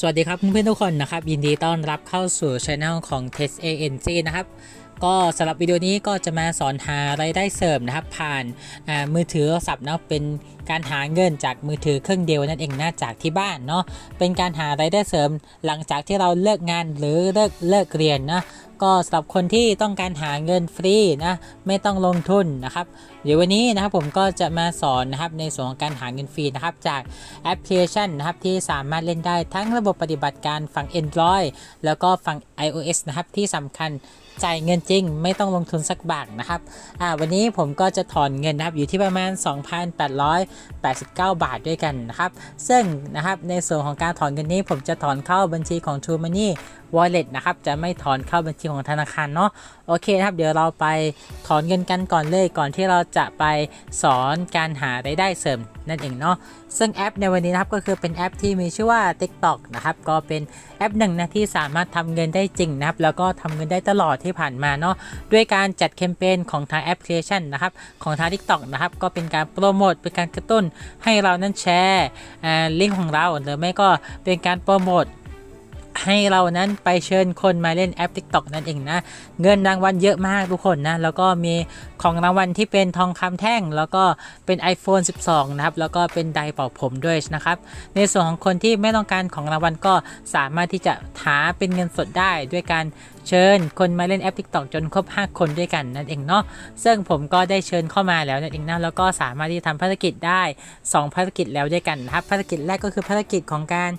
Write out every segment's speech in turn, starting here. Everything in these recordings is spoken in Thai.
สวัสดีครับเพื่อนๆทุกคนนะครับ ยินดีต้อนรับเข้าสู่ช่องของ Test ANC นะครับ ก็สำหรับวิดีโอนี้ก็จะมาสอนหารายได้เสริมนะครับ ผ่านมือถือโทรศัพท์นะเป็นการหาเงินจากมือถือเครื่องเดียวนั่นเองนะจากที่บ้านเนาะเป็นการหารายได้เสริมหลังจากที่เราเลิกงานหรือเลิกเลิกเรียนนะก็สำหรับคนที่ต้องการหาเงินฟรีนะไม่ต้องลงทุนนะครับ เดี๋ยววันนี้นะครับผมก็จะมาสอนนะครับในส่วนของการหาเงินฟรีนะครับจากแอปพลิเคชันนะครับที่สามารถเล่นได้ทั้งระบบปฏิบัติการฝั่ง Android แล้วก็ฝั่ง iOS นะครับที่สำคัญ จ่ายเงินจริง ไม่ต้องลงทุนสักบาทนะครับอ่าวันนี้ผมก็จะถอนเงินนะครับอยู่ที่ประมาณ 2,889 บาทด้วยกันนะครับ ซึ่งนะครับในส่วนของการถอนเงินนี้ ผมจะถอนเข้าบัญชีของ True Money Wallet นะครับจะไม่ถอนเข้าบัญชีของธนาคารเนาะโอเคนะครับ เดี๋ยวเราไปถอนเงินกันก่อนเลยก่อนที่เราจะไปสอนการหารายได้เสริมนั่นเองเนาะซึ่งแอปในวันนี้นะครับก็คือเป็นแอปที่มีชื่อว่า TikTok นะครับก็เป็นแอปหนึ่งนะที่สามารถทำเงินได้จริงนะครับแล้วก็ทำเงินได้ตลอดที่ผ่านมาเนาะด้วยการจัดแคมเปญของทางแอปพลิเคชันนะครับของทาง TikTok นะครับก็เป็นการโปรโมทเป็นการกระตุ้นให้เรานั้นแชร์ลิงก์ของเราหรือไม่ก็เป็นการโปรโมท ให้เรานั้นไปเชิญคนมาเล่นแอป TikTok นั่นเองนะ เงินรางวัลเยอะมากทุกคนนะ แล้วก็มีของรางวัลที่เป็นทองคำแท่ง แล้วก็เป็น iPhone 12 นะครับ แล้วก็เป็นไดร์เป่าผมด้วยนะครับ ในส่วนของคนที่ไม่ต้องการของรางวัลก็สามารถที่จะหาเป็นเงินสดได้ด้วยการ เชิญคนมาเล่นแอป TikTok จนครบ 5 คนด้วยกันนั่นเองเนาะซึ่งผมก็ได้เชิญเข้ามาแล้วนั่นเองนะแล้วก็สามารถที่จะทำภารกิจได้ 2 ภารกิจแล้วด้วยกันนะครับภารกิจแรกก็คือภารกิจของการ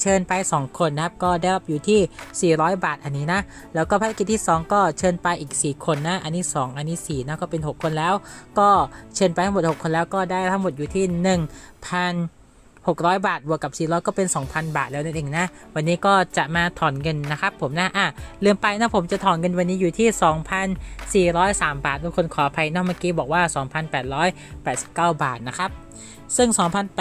เชิญไป 2 คนนะครับก็ได้รับอยู่ที่ 400 บาทอันนี้นะแล้วก็ภารกิจที่ 2 ก็เชิญไปอีก 4 คนนะอันนี้ 2 อันนี้4นะก็เป็น 6 คนแล้ว ก็เชิญไปทั้งหมด 6 คนแล้วก็ได้ทั้งหมดอยู่ที่ 1,000 600 บาทบวกกับ400ก็เป็น 2,000 บาทแล้วนั่นเองนะ วันนี้ก็จะมาถอนเงินนะครับผมนะอะลืมไปนะผมจะถอนเงินวันนี้อยู่ที่ 2,403 บาท ทุกคนขออภัยนะเมื่อกี้บอกว่า 2,889 บาทนะครับซึ่ง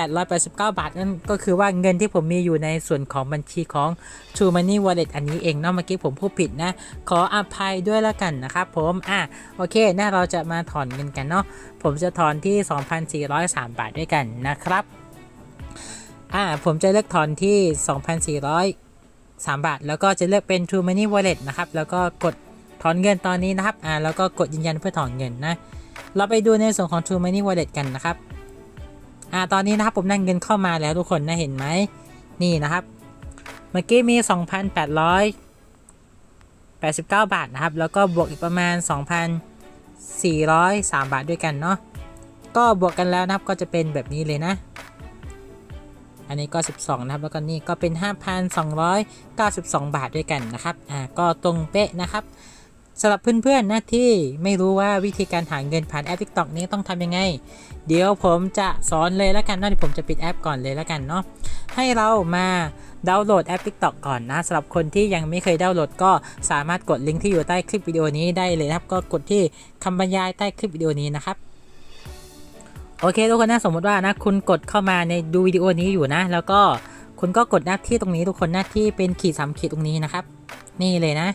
2,889 บาทนั่นก็คือว่าเงินที่ผมมีอยู่ในส่วนของบัญชีของ True Money Wallet อันนี้เองเนาะเมื่อกี้ผมพูดผิดนะ ขออภัยด้วยแล้วกันนะครับผมอะโอเคนะเราจะมาถอนเงินกันเนาะผมจะถอนที่ 2,403 บาทด้วยกันนะครับ อ่าผมจะเลือกถอนที่ 2,403 บาท แล้วก็จะเลือกเป็น True Money Wallet นะครับ แล้วก็กดถอนเงินตอนนี้นะครับ อ่า แล้วก็กดยืนยันเพื่อถอนเงินนะ เราไปดูในส่วนของ True Money Wallet กันนะครับ อ่า ตอนนี้นะครับผมนั่งเงินเข้ามาแล้วทุกคนนะเห็นไหม นี่นะครับ เมื่อกี้มี 2,889 บาทนะครับ แล้วก็บวกอีกประมาณ 2,403 บาทด้วยกันเนาะ ก็บวกกันแล้วนะครับ ก็จะเป็นแบบนี้เลยนะ อันนี้ก็ 12 นะครับ แล้วก็นี่ก็เป็น 5,292 บาทด้วยกันนะครับ อ่า ก็ตรงเป๊ะนะครับสำหรับเพื่อนๆนะที่ไม่รู้ว่าวิธีการหาเงินผ่านแอป TikTok นี้ต้องทำยังไง เดี๋ยวผมจะสอนเลยแล้วกันนาะเดี๋ยวผมจะปิดแอปก่อนเลยแล้วกันเนาะให้เรามาดาวน์โหลดแอป TikTok ก่อนนะสำหรับคนที่ยังไม่เคยดาวน์โหลดก็สามารถกดลิงก์ที่อยู่ใต้คลิปวิดีโอนี้ได้เลยนะครับ ก็กดที่คำบรรยายใต้คลิปวิดีโอนี้นะครับ โอเคทุกคนนะสมมติว่านะคุณกดเข้ามาในดูวิดีโอนี้อยู่นะ แล้วก็คุณก็กดหน้าที่ตรงนี้ทุกคนหน้าที่เป็นขีดสามขีดตรงนี้นะครับ นี่เลยนะ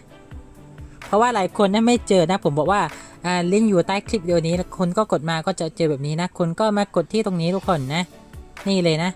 เพราะว่าหลายคนนะไม่เจอนะผมบอกว่าอ่าลิงก์อยู่ใต้คลิปวิดีโอนี้คุณก็กดมาก็จะเจอแบบนี้นะคุณก็มากดที่ตรงนี้ทุกคนนะ นี่เลยนะ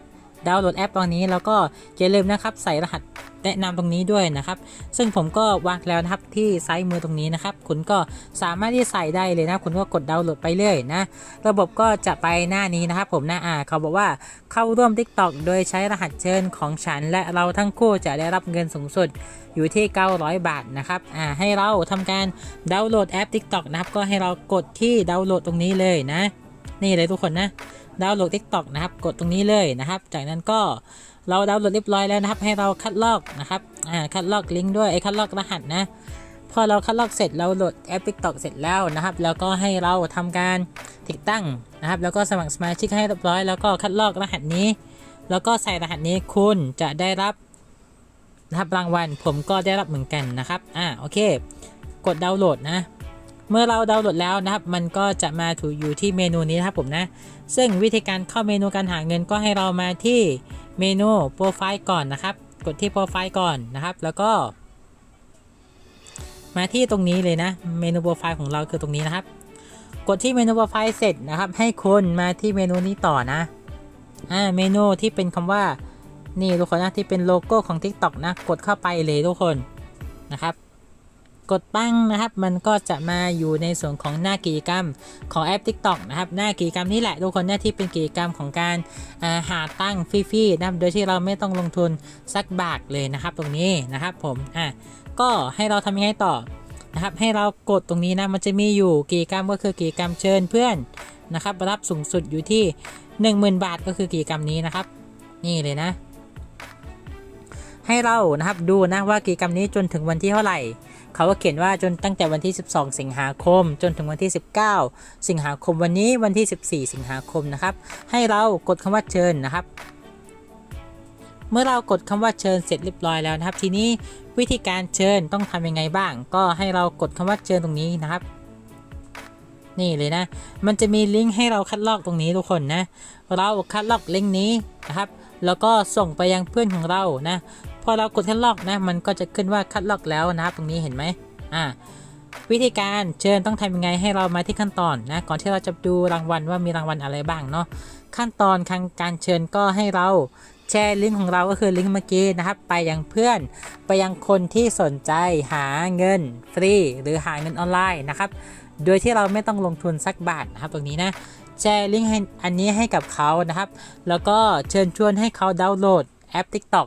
ดาวน์โหลดแอปตรงนี้แล้วก็อย่าลืมนะครับใส่รหัสแนะนำตรงนี้ด้วยนะครับ ซึ่งผมก็วางแล้วนะครับที่ซ้ายมือตรงนี้นะครับ คุณก็สามารถที่ใส่ได้เลยนะ คุณก็กดดาวน์โหลดไปเลยนะ ระบบก็จะไปหน้านี้นะครับ ผมหน้าอ่าเขาบอกว่าเข้าร่วม TikTok โดยใช้รหัสเชิญของฉัน และเราทั้งคู่จะได้รับเงินสูงสุดอยู่ที่ 900 บาทนะครับอ่าให้เราทำการดาวน์โหลดแอป TikTok นะครับ ก็ให้เรากดที่ดาวน์โหลดตรงนี้เลยนะ นี่เลยทุกคนนะ ดาวน์โหลด TikTok นะครับ กดตรงนี้เลยนะครับ จากนั้นก็เราดาวน์โหลดเรียบร้อยแล้วนะครับ ให้เราคัดลอกนะครับอ่าคัดลอกลิงก์ด้วยไอ้คัดลอกรหัสนะพอเราคัดลอกเสร็จเราโหลดแอป TikTok เสร็จแล้วนะครับ แล้วก็ให้เราทำการติดตั้งนะครับ แล้วก็สมัครสมาชิกให้เรียบร้อย แล้วก็คัดลอกรหัสนี้ แล้วก็ใส่รหัสนี้คุณจะได้รับนะครับรางวัลผมก็ได้รับเหมือนกันนะครับ อ่า โอเค กดดาวน์โหลดนะ เมื่อเราดาวน์โหลดแล้วนะครับ มันก็จะมาถูกอยู่ที่เมนูนี้นะครับผมนะ ซึ่งวิธีการเข้าเมนูการหาเงินก็ให้เรามาที่เมนูโปรไฟล์ก่อนนะครับ กดที่โปรไฟล์ก่อนนะครับ แล้วก็ มาที่ตรงนี้เลยนะ เมนูโปรไฟล์ของเราคือตรงนี้นะครับ กดที่เมนูโปรไฟล์เสร็จนะครับ ให้คุณมาที่เมนูนี้ต่อนะ อ่า เมนูที่เป็นคำว่า นี่ทุกคนนะที่เป็นโลโก้ของ TikTok นะ กดเข้าไปเลยทุกคนนะครับ กดปั้งนะครับ มันก็จะมาอยู่ในส่วนของหน้ากิจกรรมของแอป TikTok นะครับหน้ากิจกรรมนี่แหละทุกคนหนะที่เป็นกิจกรรมของการาหาตั้งฟรีๆนะครับโดยที่เราไม่ต้องลงทุนสักบาทเลยนะครับ ตรงนี้นะครับผมอะก็ให้เราทำยังไงต่อนะครับ ให้เรากดตรงนี้นะมันจะมีอยู่กิจกรรมก็คือกิจกรรมเชิญเพื่อนนะครับรับสูงสุดอยู่ที่ 10,000 บาทก็คือกิจกรรมนี้นะครับ นี่เลยนะ ให้เรานะครับดูนะว่ากิจกรรมนี้จนถึงวันที่เท่าไหร่ เขาก็เขียนว่าจนตั้งแต่วันที่ 12 สิงหาคม จนถึงวันที่ 19 สิงหาคมวันนี้วันที่ 14 สิงหาคมนะครับ ให้เรากดคำว่าเชิญนะครับ เมื่อเรากดคำว่าเชิญเสร็จเรียบร้อยแล้วนะครับ ทีนี้วิธีการเชิญต้องทำยังไงบ้าง ก็ให้เรากดคำว่าเชิญตรงนี้นะครับ นี่เลยนะ มันจะมีลิงก์ให้เราคัดลอกตรงนี้ทุกคนนะ เราคัดลอกลิงก์นี้นะครับแล้วก็ส่งไปยังเพื่อนของเรานะ อเรากดคัดลอกนะ มันก็จะขึ้นว่าคัดลอกแล้วนะครับตรงนี้เห็นไหมอ่าวิธีการเชิญต้องทำยังไงให้เรามาที่ขั้นตอนนะก่อนที่เราจะดูรางวัลว่ามีรางวัลอะไรบ้างเนาะขั้นตอนทางการเชิญก็ให้เราแชร์ลิงก์ของเราก็คือลิงก์เมื่อกี้นะครับ ไปยังเพื่อนไปยังคนที่สนใจหาเงินฟรี หรือหาเงินออนไลน์นะครับ โดยที่เราไม่ต้องลงทุนสักบาทนะครับตรงนี้นะแชร์ลิงก์อันนี้ให้กับเขานะครับ แล้วก็เชิญชวนให้เขาดาวน์โหลดแอป TikTok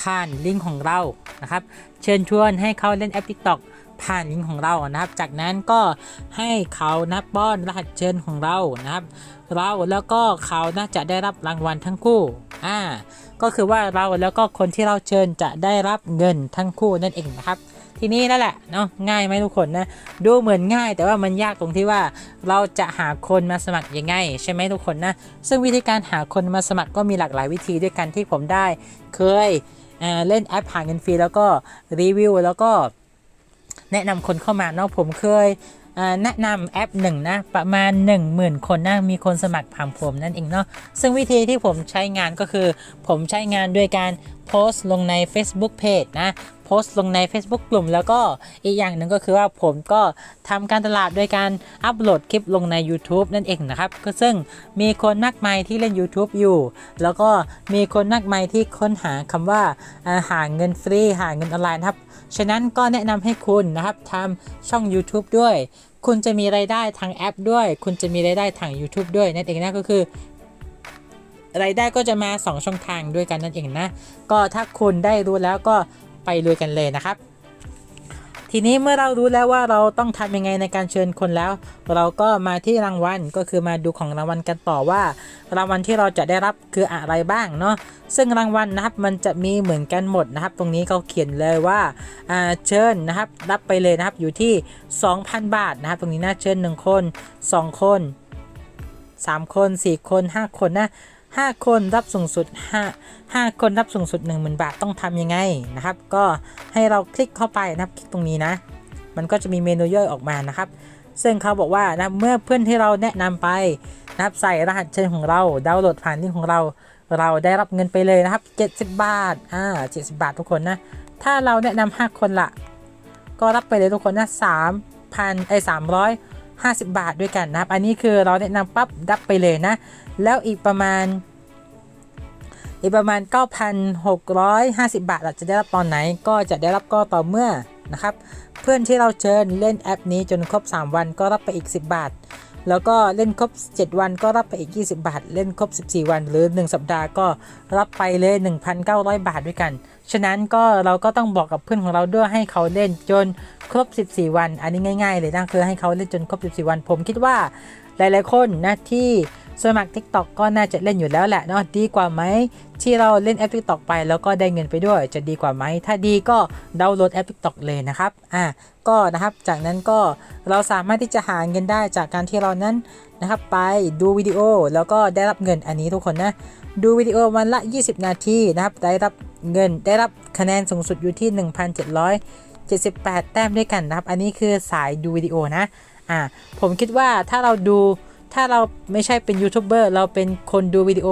ผ่านลิงก์ของเรานะครับ เชิญชวนให้เขาเล่นแอป TikTok ผ่านลิงก์ของเรานะครับ จากนั้นก็ให้เขานะป้อนรหัสเชิญของเรานะครับ เราแล้วก็เขาน่าจะได้รับรางวัลทั้งคู่อ่าก็คือว่าเราแล้วก็คนที่เราเชิญจะได้รับเงินทั้งคู่นั่นเองนะครับ ทีนี้นั่นแหละเนาะง่ายไหมทุกคนนะดูเหมือนง่าย แต่ว่ามันยากตรงที่ว่าเราจะหาคนมาสมัครยังไง ใช่ไหมทุกคนนะซึ่งวิธีการหาคนมาสมัครก็มีหลากหลายวิธีด้วยกันที่ผมได้ เคย เล่นแอปหาเงินฟรีแล้วก็รีวิวแล้วก็แนะนำคนเข้ามาเนาะผมเคยแนะนำแอปหนึ่งนะประมาณ 10,000 คนนะมีคนสมัครผ่านผมนั่นเองเนาะซึ่งวิธีที่ผมใช้งานก็คือ ผมใช้งานด้วยการโพสต์ลงใน Facebook Page นะ โพสต์ลงใน Facebook กลุ่ม แล้วก็อีกอย่างหนึ่งก็คือว่าผมก็ทำการตลาดโดยการอัปโหลดคลิปลงใน YouTube นั่นเองนะครับก็ซึ่งมีคนมากมายที่เล่น YouTube อยู่ แล้วก็มีคนมากมายที่ค้นหาคำว่าอ่าหาเงินฟรีหาเงินออนไลน์นะครับฉะนั้นก็แนะนำให้คุณนะครับทำช่อง YouTube ด้วย คุณจะมีรายได้ทางแอปด้วย คุณจะมีรายได้ทาง YouTube ด้วยนั่นเองนะก็คือรายได้ก็จะมา 2 ช่องทางด้วยกันนั่นเองนะ ก็ถ้าคุณได้รู้แล้วก็ ไปลุยกันเลยนะครับ ทีนี้เมื่อเรารู้แล้วว่าเราต้องทำยังไงในการเชิญคนแล้ว เราก็มาที่รางวัลก็คือมาดูของรางวัลกันต่อว่า รางวัลที่เราจะได้รับคืออะไรบ้างเนาะซึ่งรางวัลนะครับมันจะมีเหมือนกันหมดนะครับ ตรงนี้เขาเขียนเลยว่าอ่าเชิญนะครับ รับไปเลยนะครับอยู่ที่ 2,000 บาทนะครับ ตรงนี้นะเชิญ1คน 2 คน 3 คน 4 คน 5 คนนะ 5 คนรับสูงสุด 5 5 คนรับสูงสุด 10,000 บาทต้องทำยังไงนะครับ ก็ให้เราคลิกเข้าไปนะครับคลิกตรงนี้นะ มันก็จะมีเมนูย่อยออกมานะครับ ซึ่งเขาบอกว่านะเมื่อเพื่อนที่เราแนะนำไปนะครับใส่รหัสเชิญของเราดาวน์โหลดผ่านลิงก์ของเราเราได้รับเงินไปเลยนะครับ 70 บาท อ่า 70 บาททุกคนนะ ถ้าเราแนะนำ5คนละ ก็รับไปเลยทุกคนนะ3,000ไอ้350 บาทด้วยกันนะครับ อันนี้คือเราแนะนำปั๊บรับไปเลยนะ แล้วอีกประมาณ อีกประมาณ 9,650 บาทเราจะได้รับตอนไหนก็จะได้รับก็ต่อเมื่อนะครับ เพื่อนที่เราเชิญเล่นแอปนี้จนครบ 3 วันก็รับไปอีก 10 บาท แล้วก็เล่นครบ 7 วันก็รับไปอีก 20 บาท เล่นครบ 14 วัน หรือ 1 สัปดาห์ก็รับไปเลย 1,900 บาทด้วยกัน ฉะนั้นก็เราก็ต้องบอกกับเพื่อนของเราด้วยให้เขาเล่นจนครบ 14 วัน อันนี้ง่าย ๆ เลยนะคือให้เขาเล่นจนครบ 14 วัน ผมคิดว่าหลาย ๆ คนนะที่ สมัคร TikTok ก็น่าจะเล่นอยู่แล้วแหละเนาะดีกว่าไหมที่เราเล่นแอป TikTok ไปแล้วก็ได้เงินไปด้วย จะดีกว่าไหม ถ้าดีก็ดาวน์โหลดแอป TikTok เลยนะครับอ่าก็นะครับจากนั้นก็เราสามารถที่จะหาเงินได้จากการที่เรานั้นนะครับไปดูวิดีโอแล้วก็ได้รับเงินอันนี้ทุกคนนะดูวิดีโอวันละ 20 นาทีนะครับได้รับเงินได้รับคะแนนสูงสุดอยู่ที่ 1,778 แต้มด้วยกันนะครับ อันนี้คือสายดูวิดีโอนะอ่าผมคิดว่าถ้าเราดู ถ้าเราไม่ใช่เป็นยูทูบเบอร์เราเป็นคนดูวิดีโอ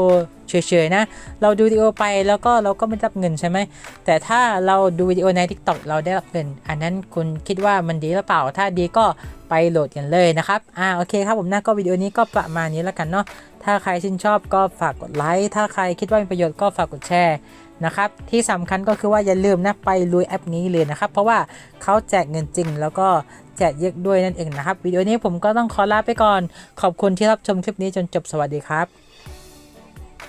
เฉยๆนะ เราดูวิดีโอไปแล้วก็เราก็ไม่รับเงินใช่ไหม แต่ถ้าเราดูวิดีโอใน TikTok เราได้รับเงิน อันนั้นคุณคิดว่ามันดีหรือเปล่า ถ้าดีก็ไปโหลดกันเลยนะครับ อ่าโอเคครับผมนะก็วิดีโอนี้ก็ประมาณนี้แล้วกันเนาะ ถ้าใครชื่นชอบก็ฝากกดไลค์ ถ้าใครคิดว่ามีประโยชน์ก็ฝากกดแชร์นะครับ ที่สำคัญก็คือว่าอย่าลืมนะไปลุยแอปนี้เลยนะครับ เพราะว่าเขาแจกเงินจริงแล้วก็ แจกเยอะด้วยนั่นเองนะครับ วิดีโอนี้ผมก็ต้องขอลาไปก่อน ขอบคุณที่รับชมคลิปนี้จนจบสวัสดีครับ